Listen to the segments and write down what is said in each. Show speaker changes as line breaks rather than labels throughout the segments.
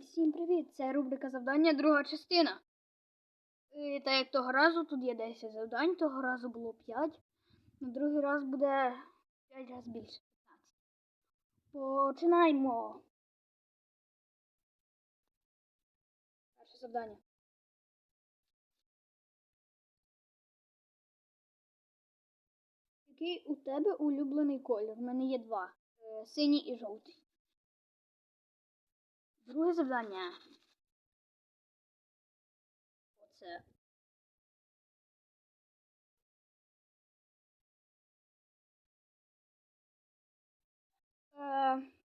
Всім привіт! Це рубрика завдання, друга частина. І так як того разу тут є 10 завдань, того разу було 5. На другий раз буде 5 разів більше. 15. Починаємо. Перше завдання. Який у тебе улюблений колір? У мене є два. Е, Синій і жовтий. Друге завдання. Оце.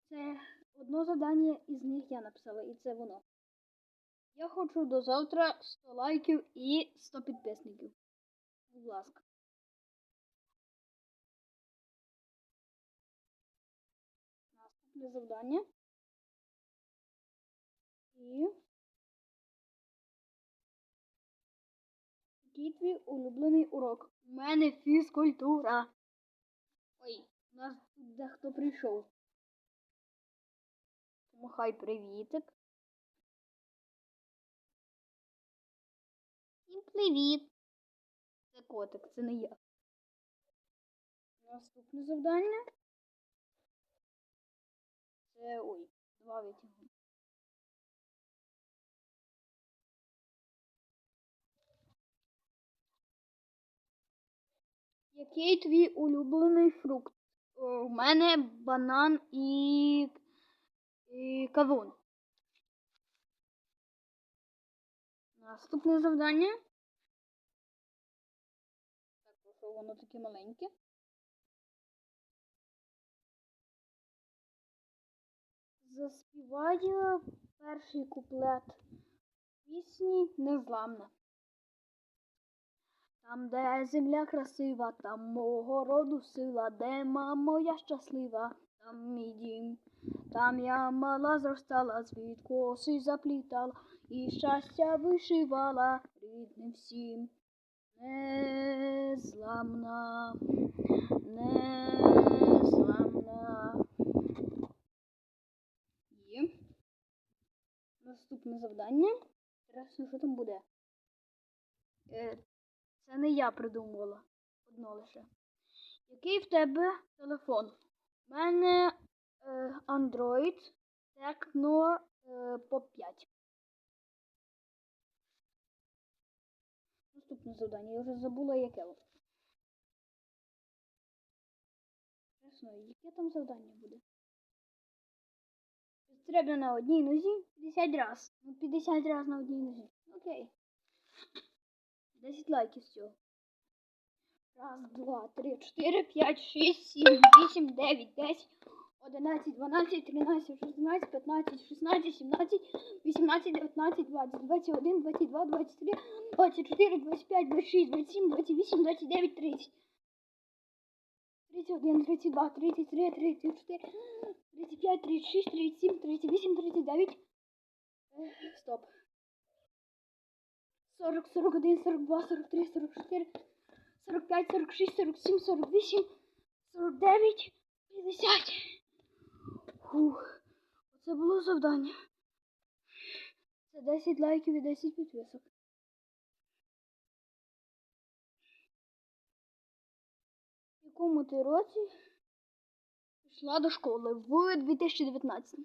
Це одно завдання із них я написала, і це воно. Я хочу до завтра 100 лайків і 100 підписників. Будь ласка. Наступне завдання. І. Який твій улюблений урок? У мене фізкультура. Ой, у нас тут дехто прийшов. Помахай привітик. Всім привіт. Це котик, це не я. Наступне завдання. Це ой, два витягу. Який твій улюблений фрукт? У мене банан і, і кавун. Наступне завдання. Так, що воно таке маленьке. Заспіваю перший куплет пісні Незламна. Там, де земля красива, там мого роду сила, де мама моя щаслива, там мій дім. Там я мала зростала, світ коси заплітала, і щастя вишивала рідним всім. Незламна, незламна. Є. Наступне завдання. Інтересно, що там буде. Це не я придумувала. Одно лише. Який в тебе телефон? У мене е, Android Tecno е, Pop 5. Наступне завдання. Я вже забула яке. Чесно, яке там завдання буде? Треба на одній нозі 50 раз. Ну, 50 раз на одній нозі. Окей. 10 лайків з цього. Раз, два, три, чотири, п'ять, шість, сім, вісім, дев'ять, десять, одинадцять, дванадцять, тринадцять, шістнадцять, п'ятнадцять, шістнадцять, сімнадцять, вісімнадцять, дев'ятнадцять, двадцять, двадцять один, двадцять два, двадцять три, двадцять чотири, двадцять п'ять, двадцять шість, двадцять сім, двадцять вісім, двадцять дев'ять, тридцять. Тридцять один, тридцять два, тридцять три, тридцять чотири, тридцять п'ять, 40, 41, 42, 43, 44, 45, 46, 47, 48, 49, 50. Фух, оце було завдання. Це 10 лайків і 10 підписок. В якому ти році пішла до школи? В 2019.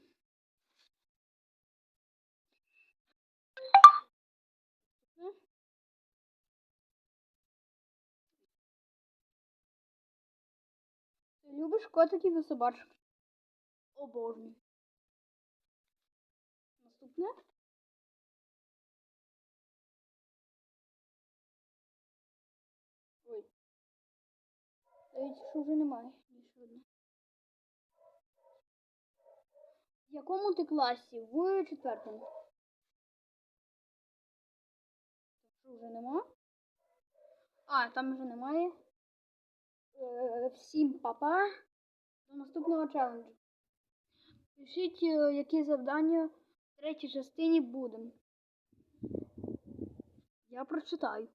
Любиш котиків і собачок? Обожнюю. Наступне. Ой. Навіть що вже немає. В якому ти класі? В четвертому. Що вже нема? А, там вже немає. Е, Всім папа. До наступного челенджу. Пишіть, е, які завдання в третій частині будемо. Я прочитаю.